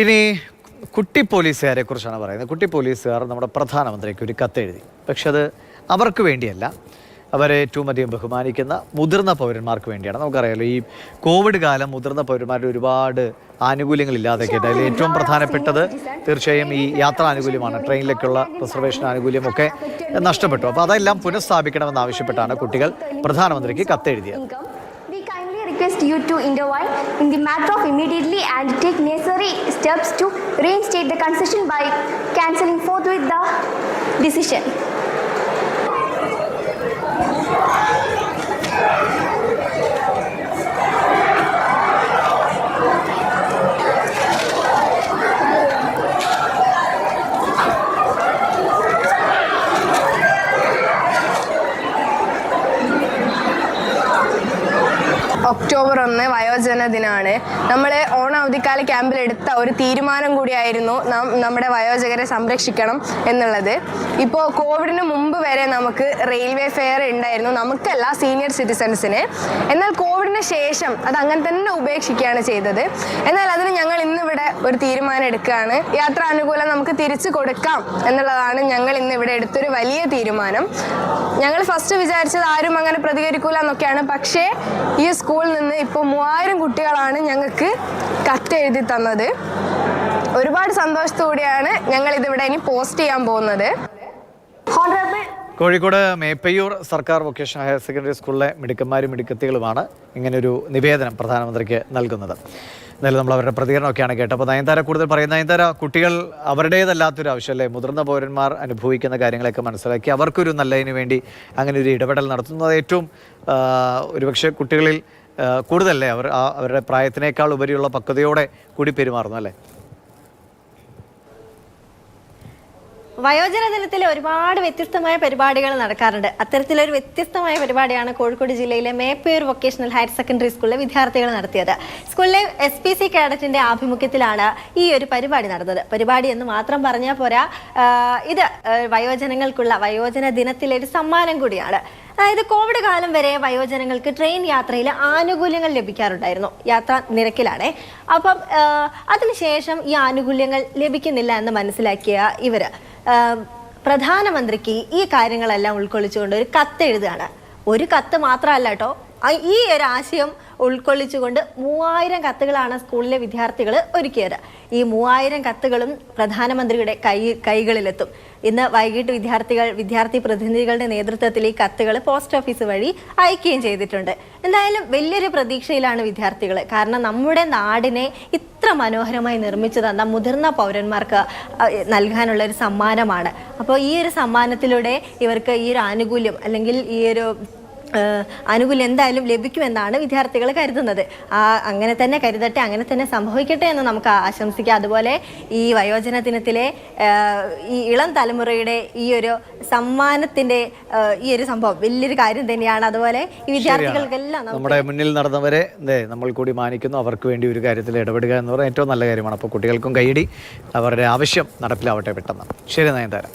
ഇനി കുട്ടി പോലീസുകാരെ കുറിച്ചാണ് പറയുന്നത്. കുട്ടി പോലീസുകാർ നമ്മുടെ പ്രധാനമന്ത്രിക്ക് ഒരു കത്തെഴുതി പക്ഷെ അത് അവർക്ക് വേണ്ടിയല്ല. അവരെ ഏറ്റവും അധികം ബഹുമാനിക്കുന്ന മുതിർന്ന പൗരന്മാർക്ക് വേണ്ടിയാണ്. നമുക്കറിയാലോ ഈ കോവിഡ് കാലം മുതിർന്ന പൗരന്മാരുടെ ഒരുപാട് ആനുകൂല്യങ്ങൾ ഇല്ലാതൊക്കെ അതിൽ ഏറ്റവും പ്രധാനപ്പെട്ടത് തീർച്ചയായും ഈ യാത്രാ ആനുകൂല്യമാണ്. ട്രെയിനിലേക്കുള്ള റിസർവേഷൻ ആനുകൂല്യമൊക്കെ നഷ്ടപ്പെട്ടു. അപ്പോൾ അതെല്ലാം പുനഃസ്ഥാപിക്കണമെന്ന് ആവശ്യപ്പെട്ടാണ് കുട്ടികൾ പ്രധാനമന്ത്രിക്ക് കത്തെഴുതിയത്. We you to intervene in the matter of immediately and take necessary steps to reinstate the concession by cancelling forthwith the decision. October ഒന്ന് വയോജന ദിനമാണ് നമ്മൾ ഓണ അവധിക്കാല ക്യാമ്പിൽ എടുത്ത ഒരു തീരുമാനം കൂടിയായിരുന്നു നാം നമ്മുടെ വയോജകരെ സംരക്ഷിക്കണം എന്നുള്ളത്. ഇപ്പോൾ കോവിഡിന് മുമ്പ് വരെ നമുക്ക് റെയിൽവേ ഫെയർ ഉണ്ടായിരുന്നു നമുക്കല്ല സീനിയർ സിറ്റിസൺസിന് എന്നാൽ കോവിഡിന് ശേഷം അത് അങ്ങനെ തന്നെ ഉപേക്ഷിക്കുകയാണ് ചെയ്തത്. എന്നാൽ അതിന് ഞങ്ങൾ ഇന്നിവിടെ ഒരു തീരുമാനം എടുക്കുകയാണ്. യാത്രാനുകൂലം നമുക്ക് തിരിച്ചു കൊടുക്കാം എന്നുള്ളതാണ് ഞങ്ങൾ ഇന്നിവിടെ എടുത്തൊരു വലിയ തീരുമാനം. ഞങ്ങൾ ഫസ്റ്റ് വിചാരിച്ചത് ആരും അങ്ങനെ പ്രതികരിക്കൂല എന്നൊക്കെയാണ്. പക്ഷേ ഈ സ്കൂളിൽ നിന്ന് ഇപ്പോൾ മൂവായിരം കുട്ടികളാണ് ഞങ്ങൾക്ക് കത്തെഴുതി തന്നത്. ഒരുപാട് സന്തോഷത്തോടെയാണ് ഞങ്ങൾ ഇതിവിടെ ഇനി പോസ്റ്റ് ചെയ്യാൻ പോകുന്നത്. കോഴിക്കോട് മേപ്പയ്യൂർ സർക്കാർ വൊക്കേഷണൽ ഹയർ സെക്കൻഡറി സ്കൂളിലെ മിടുക്കന്മാരും മിടുക്കത്തികളുമാണ് ഇങ്ങനൊരു നിവേദനം പ്രധാനമന്ത്രിക്ക് നൽകുന്നത്. എന്നാലും നമ്മൾ അവരുടെ പ്രതികരണമൊക്കെയാണ് കേട്ടത്. അപ്പോൾ നയൻതാര കൂടുതൽ പറയുന്ന നയൻതാര കുട്ടികൾ അവരുടേതല്ലാത്തൊരു ആവശ്യമല്ലേ മുതിർന്ന പൗരന്മാർ അനുഭവിക്കുന്ന കാര്യങ്ങളൊക്കെ മനസ്സിലാക്കി അവർക്കൊരു നല്ലതിന് വേണ്ടി അങ്ങനെ ഒരു ഇടപെടൽ നടത്തുന്നത് ഏറ്റവും ഒരുപക്ഷെ കുട്ടികളിൽ കൂടുതലല്ലേ? അവർ അവരുടെ പ്രായത്തിനേക്കാൾ ഉപരിയുള്ള പക്വതയോടെ കൂടി പെരുമാറുന്നു അല്ലേ? വയോജന ദിനത്തിൽ ഒരുപാട് വ്യത്യസ്തമായ പരിപാടികൾ നടക്കാറുണ്ട്. അത്തരത്തിലൊരു വ്യത്യസ്തമായ പരിപാടിയാണ് കോഴിക്കോട് ജില്ലയിലെ മേപ്പയൂർ വൊക്കേഷണൽ ഹയർ സെക്കൻഡറി സ്കൂളിലെ വിദ്യാർത്ഥികൾ നടത്തിയത്. സ്കൂളിലെ എസ് പി സി കേഡറ്റിന്റെ ആഭിമുഖ്യത്തിലാണ് ഈ ഒരു പരിപാടി നടന്നത്. പരിപാടി എന്ന് മാത്രം പറഞ്ഞാൽ പോരാ ഇത് വയോജനങ്ങൾക്കുള്ള വയോജന ദിനത്തിലെ ഒരു സമ്മാനം കൂടിയാണ്. അതായത് കോവിഡ് കാലം വരെ വയോജനങ്ങൾക്ക് ട്രെയിൻ യാത്രയിൽ ആനുകൂല്യങ്ങൾ ലഭിക്കാറുണ്ടായിരുന്നു. യാത്ര നിരക്കിലാണേ. അപ്പം അതിനുശേഷം ഈ ആനുകൂല്യങ്ങൾ ലഭിക്കുന്നില്ല എന്ന് മനസ്സിലാക്കിയ ഇവർ പ്രധാനമന്ത്രിക്ക് ഈ കാര്യങ്ങളെല്ലാം ഉൾക്കൊള്ളിച്ചുകൊണ്ട് ഒരു കത്ത് എഴുതുകയാണ് ഒരു കത്ത് മാത്രമല്ല കേട്ടോ. ഈ ഒരു ആശയം ഉൾക്കൊള്ളിച്ചുകൊണ്ട് മൂവായിരം കത്തുകളാണ് സ്കൂളിലെ വിദ്യാർത്ഥികൾ ഒരുക്കിയത്. ഈ മൂവായിരം കത്തുകളും പ്രധാനമന്ത്രിയുടെ കൈ കൈകളിലെത്തും. ഇന്ന് വൈകിട്ട് വിദ്യാർത്ഥികൾ വിദ്യാർത്ഥി പ്രതിനിധികളുടെ നേതൃത്വത്തിൽ ഈ കത്തുകൾ പോസ്റ്റ് ഓഫീസ് വഴി അയക്കുകയും ചെയ്തിട്ടുണ്ട്. എന്തായാലും വലിയൊരു പ്രതീക്ഷയിലാണ് വിദ്യാർത്ഥികൾ. കാരണം നമ്മുടെ നാടിനെ ഇത്ര മനോഹരമായി നിർമ്മിച്ചു തന്ന മുതിർന്ന പൗരന്മാർക്ക് നൽകാനുള്ള ഒരു സമ്മാനമാണ്. അപ്പോൾ ഈ ഒരു സമ്മാനത്തിലൂടെ ഇവർക്ക് ഈ ഒരു ആനുകൂല്യം അല്ലെങ്കിൽ ഈ ഒരു ആനുകൂല്യം എന്തായാലും ലഭിക്കുമെന്നാണ് വിദ്യാർത്ഥികൾ കരുതുന്നത്. ആ അങ്ങനെ തന്നെ കരുതട്ടെ അങ്ങനെ തന്നെ സംഭവിക്കട്ടെ എന്ന് നമുക്ക് ആശംസിക്കാം. അതുപോലെ ഈ വയോജന ദിനത്തിലെ ഈ ഇളം തലമുറയുടെ ഈ ഒരു സമ്മാനത്തിന്റെ ഈ ഒരു സംഭവം വലിയൊരു കാര്യം തന്നെയാണ്. അതുപോലെ ഈ വിദ്യാർത്ഥികൾക്കെല്ലാം നമ്മുടെ മുന്നിൽ നടന്നവരെ നമ്മൾ കൂടി മാനിക്കുന്നു. അവർക്ക് വേണ്ടി ഒരു കാര്യത്തിൽ ഇടപെടുക എന്ന് പറയുന്നത് ഏറ്റവും നല്ല കാര്യമാണ്. അപ്പോൾ കുട്ടികൾക്കും കൈയടി. അവരുടെ ആവശ്യം നടപ്പിലാവട്ടെ പെട്ടെന്ന്. ശരി നയൻതാര.